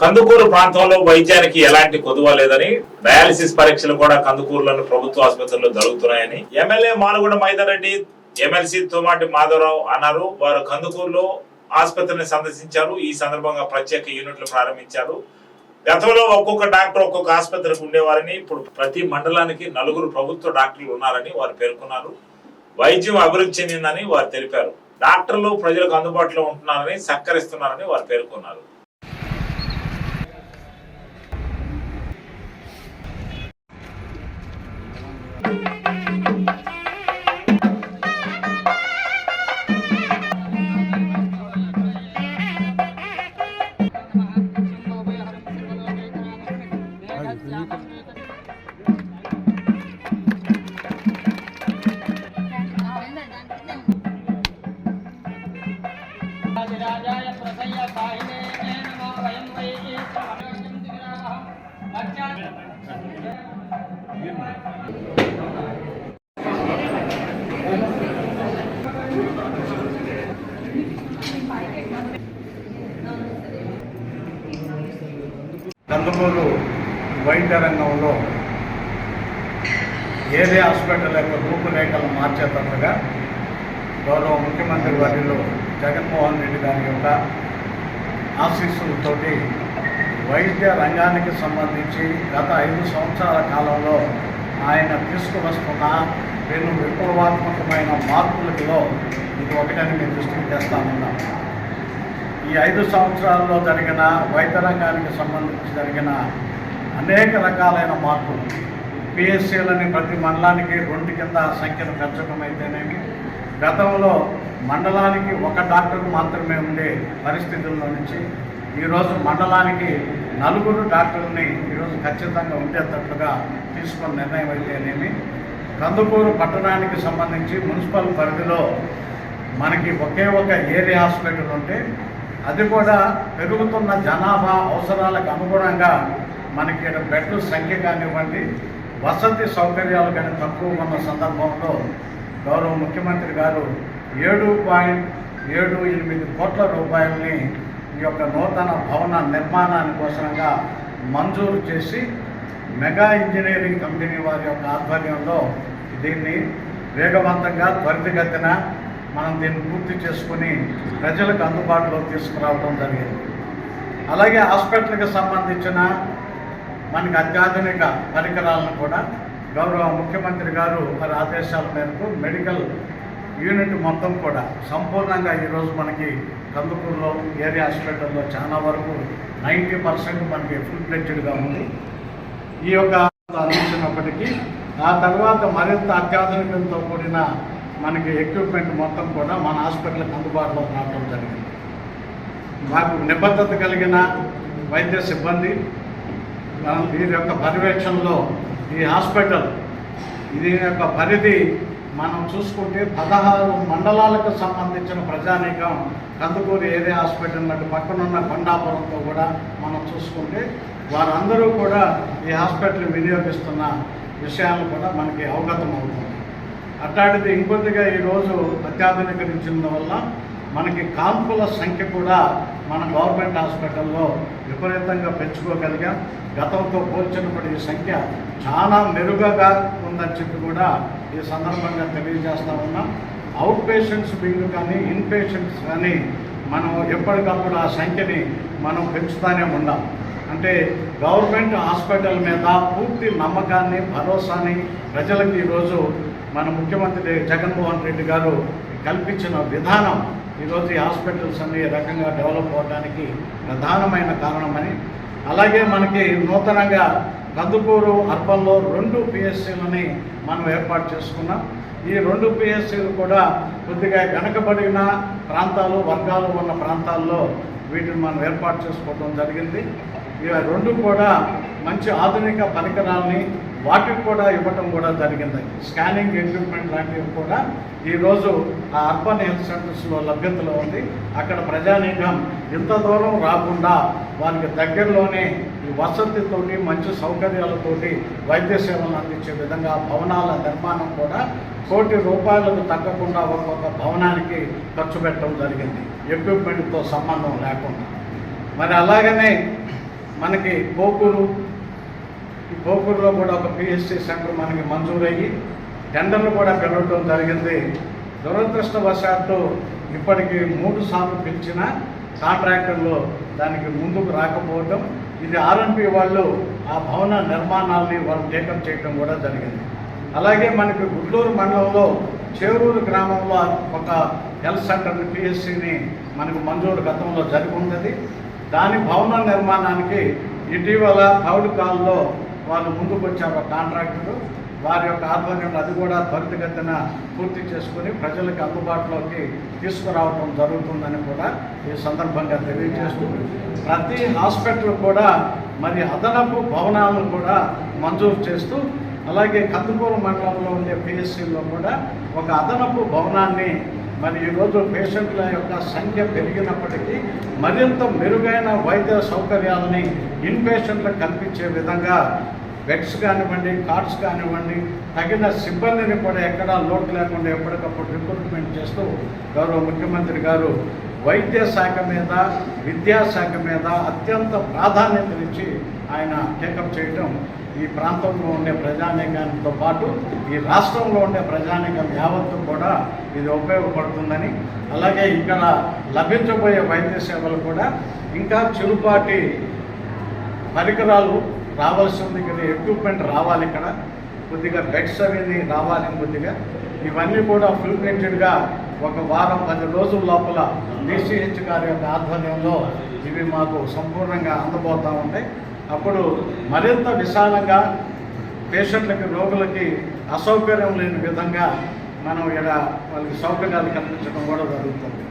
కందుకూరు ప్రాంతంలో వైద్యానికి ఎలాంటి కొదువ లేదని డయాలసిస్ పరీక్షలు కూడా కందుకూరులోని ప్రభుత్వ ఆసుపత్రుల్లో జరుగుతున్నాయని ఎమ్మెల్యే మానుగొండ మైదర్ రెడ్డి ఎమ్మెల్సీ తోమాటి మాధవరావు అన్నారు. వారు కందుకూరులో ఆసుపత్రిని సందర్శించారు. ఈ సందర్భంగా ప్రత్యేక యూనిట్లు ప్రారంభించారు. గతంలో ఒక్కొక్క డాక్టర్ ఒక్కొక్క ఆసుపత్రికి ఉండేవారని ఇప్పుడు ప్రతి మండలానికి నలుగురు ప్రభుత్వ డాక్టర్లు ఉన్నారని వారు పేర్కొన్నారు. వైద్యం అభివృద్ధి చెందిందని వారు తెలిపారు. డాక్టర్లు ప్రజలకు అందుబాటులో ఉంటున్నారని సత్కరిస్తున్నారని వారు పేర్కొన్నారు. నందమూరు వైద్య రంగంలో ఏదే హాస్పిటల్ యొక్క రూపురేఖలు మార్చేటట్లుగా గౌరవ ముఖ్యమంత్రి వారిలో జగన్మోహన్ రెడ్డి గారి యొక్క ఆశీస్సులతోటి వైద్య రంగానికి సంబంధించి గత ఐదు సంవత్సరాల కాలంలో ఆయన తీసుకువస్తున్న రెండు విప్లవాత్మకమైన మార్పులలో ఇది ఒకటని మేము దృష్టికి తెస్తానున్నాం ఈ ఐదు సంవత్సరాల్లో జరిగిన వైద్య రంగానికి సంబంధించి జరిగిన అనేక రకాలైన మార్పులు. పిఎస్సీలని ప్రతి మండలానికి రెండు కింద సంఖ్యను పెంచడం అయితేనేమి గతంలో మండలానికి ఒక డాక్టర్ మాత్రమే ఉండే పరిస్థితుల్లో నుంచి ఈరోజు మండలానికి నలుగురు డాక్టర్ని ఈరోజు ఖచ్చితంగా ఉండేటట్లుగా తీసుకున్న నిర్ణయం అయితేనేమి కందుకూరు పట్టణానికి సంబంధించి మున్సిపల్ పరిధిలో మనకి ఒకే ఒక ఏరియా హాస్పిటల్ ఉంటే అది కూడా పెరుగుతున్న జనాభా అవసరాలకు అనుగుణంగా మనకి ఇక్కడ బెడ్ల సంఖ్య కానివ్వండి వసతి సౌకర్యాలు కానీ తక్కువ ఉన్న సందర్భంలో గౌరవ ముఖ్యమంత్రి గారు ఏడు పాయింట్ ఏడు ఎనిమిది కోట్ల రూపాయలని ఈ యొక్క నూతన భవన నిర్మాణాని కోసంగా మంజూరు చేసి మెగా ఇంజనీరింగ్ కంపెనీ వారి యొక్క ఆధ్వర్యంలో దీన్ని వేగవంతంగా త్వరితగతిన మనం దీన్ని పూర్తి చేసుకుని ప్రజలకు అందుబాటులో తీసుకురావడం జరిగింది. అలాగే హాస్పిటల్కి సంబంధించిన మనకి అత్యాధునిక పరికరాలను కూడా గౌరవ ముఖ్యమంత్రి గారు వారి ఆదేశాల మేరకు మెడికల్ యూనిట్ మొత్తం కూడా సంపూర్ణంగా ఈరోజు మనకి కందుకూరులో ఏరియా హాస్పిటల్లో చాలా వరకు నైంటీ పర్సెంట్ మనకి ఫుల్ ఫ్లెడ్జ్డ్గా ఉంది. ఈ యొక్క అందించినప్పటికీ ఆ తర్వాత మరింత అత్యాధునికంతో కూడిన మనకి ఎక్విప్మెంట్ మొత్తం కూడా మన హాస్పిటల్కి అందుబాటులో రావడం జరిగింది. మాకు నిబద్ధత కలిగిన వైద్య సిబ్బంది వీరి యొక్క పర్యవేక్షణలో ఈ హాస్పిటల్ దీని యొక్క పరిధి మనం చూసుకుంటే పదహారు మండలాలకు సంబంధించిన ప్రజానీకం కందుకూరు ఏరియా హాస్పిటల్ అటు పక్కనున్న కొండాపురంతో కూడా మనం చూసుకుంటే వారందరూ కూడా ఈ హాస్పిటల్ వినియోగిస్తున్న విషయాలు కూడా మనకి అవగతం అవుతుంది. అట్లాంటిది ఇంకొద్దిగా ఈరోజు అత్యాధునీకరించిన వల్ల మనకి కాన్పుల సంఖ్య కూడా మన గవర్నమెంట్ హాస్పిటల్లో విపరీతంగా పెంచుకోగలిగాం. గతంతో పోల్చినప్పుడు ఈ సంఖ్య చాలా మెరుగగా ఉందని చెప్పి కూడా ఈ సందర్భంగా తెలియజేస్తా ఉన్నాం అవుట్ పేషెంట్స్ బిల్లు కానీ ఇన్ పేషెంట్స్ కానీ మనం ఎప్పటికప్పుడు ఆ సంఖ్యని మనం పెంచుతానే ఉన్నాం అంటే గవర్నమెంట్ హాస్పిటల్ మీద పూర్తి నమ్మకాన్ని భరోసాని ప్రజలకు ఈరోజు మన ముఖ్యమంత్రి జగన్మోహన్ రెడ్డి గారు కల్పించిన విధానం ఈరోజు ఈ హాస్పిటల్స్ అన్ని ఈ రకంగా డెవలప్ అవడానికి ప్రధానమైన కారణమని అలాగే మనకి నూతనంగా కందుకూరు అర్బన్లో రెండు పిఎస్సీలని మనం ఏర్పాటు చేసుకున్నాం. ఈ రెండు పిఎస్సీలు కూడా కొద్దిగా వెనకబడిన ప్రాంతాలు వర్గాలు ఉన్న ప్రాంతాల్లో వీటిని మనం ఏర్పాటు చేసుకోవడం జరిగింది. ఇవి రెండు కూడా మంచి ఆధునిక పరికరాల్ని వాటికి కూడా ఇవ్వటం కూడా జరిగింది. స్కానింగ్ ఎక్విప్మెంట్ లాంటివి కూడా ఈరోజు ఆ అర్బన్ హెల్త్ సెంటర్స్లో లభ్యతలో ఉంది. అక్కడ ప్రజానీకం ఇంత దూరం రాకుండా వారికి దగ్గరలోనే ఈ వసతితోటి మంచి సౌకర్యాలతోటి వైద్య సేవలు అందించే విధంగా భవనాల నిర్మాణం కూడా కోటి రూపాయలకు తగ్గకుండా ఒక్కొక్క భవనానికి ఖర్చు పెట్టడం జరిగింది. ఎక్విప్మెంట్తో సంబంధం లేకుండా. మరి అలాగనే మనకి కోకూరు ఈ పోకూరులో కూడా ఒక పిహెచ్సి సెంటర్ మనకి మంజూరయ్యి టెండర్లు కూడా పిలవడం జరిగింది. దురదృష్టవశాత్తు ఇప్పటికి మూడు సార్లు పిలిచిన కాంట్రాక్టర్లు దానికి ముందుకు రాకపోవడం ఇది ఆర్ఎన్పి వాళ్ళు ఆ భవన నిర్మాణాలని వాళ్ళు టేకప్ చేయడం కూడా జరిగింది. అలాగే మనకి గుడ్లూరు మండలంలో చేరూరు గ్రామంలో ఒక హెల్త్ సెంటర్ పిఎస్సిని మనకు మంజూరు గతంలో జరిగి ఉన్నది. దాని భవన నిర్మాణానికి ఇటీవల థర్డ్ కాల్లో వాళ్ళు ముందుకు వచ్చారు కాంట్రాక్టులు వారి యొక్క ఆధ్వర్యంలో అది కూడా త్వరితగతిన పూర్తి చేసుకుని ప్రజలకు అందుబాటులోకి తీసుకురావడం జరుగుతుందని కూడా ఈ సందర్భంగా తెలియజేస్తూ ప్రతి హాస్పిటల్ కూడా మరి అదనపు భవనాలను కూడా మంజూరు చేస్తూ అలాగే కందుకూరు మండలంలో ఉండే పిఎస్సిలో కూడా ఒక అదనపు భవనాన్ని మరి ఈరోజు పేషెంట్ల యొక్క సంఖ్య పెరిగినప్పటికీ మరింత మెరుగైన వైద్య సౌకర్యాలని ఇన్ పేషెంట్లకు కల్పించే విధంగా బెడ్స్ కానివ్వండి కార్డ్స్ కానివ్వండి తగిన సిబ్బందిని కూడా ఎక్కడా లోటు లేకుండా ఎప్పటికప్పుడు రిక్రూట్మెంట్ చేస్తూ గౌరవ ముఖ్యమంత్రి గారు వైద్య శాఖ మీద విద్యాశాఖ మీద అత్యంత ప్రాధాన్యతనిచ్చి ఆయన టేకప్ చేయటం ఈ ప్రాంతంలో ఉండే ప్రజానీకంతో పాటు ఈ రాష్ట్రంలో ఉండే ప్రజానీకం యావత్తు కూడా ఇది ఉపయోగపడుతుందని అలాగే ఇక్కడ లభించబోయే వైద్య సేవలు కూడా ఇంకా చిరుపాటి పరికరాలు రావాల్సి ఉంది కదా ఎక్విప్మెంట్ రావాలి ఇక్కడ. కొద్దిగా బెడ్స్ అనేది రావాలి కొద్దిగా. ఇవన్నీ కూడా ఫుల్ఫిల్టెడ్గా ఒక వారం పది రోజుల లోపల డిసిహెచ్ గారి యొక్క ఆధ్వర్యంలో ఇవి మాకు సంపూర్ణంగా అందబోతూ ఉంటాయి. అప్పుడు మరింత విశాలంగా పేషెంట్లకి రోగులకి అసౌకర్యం లేని విధంగా మనం ఇక్కడ వాళ్ళకి సౌకర్యాలు కల్పించడం కూడా జరుగుతుంది.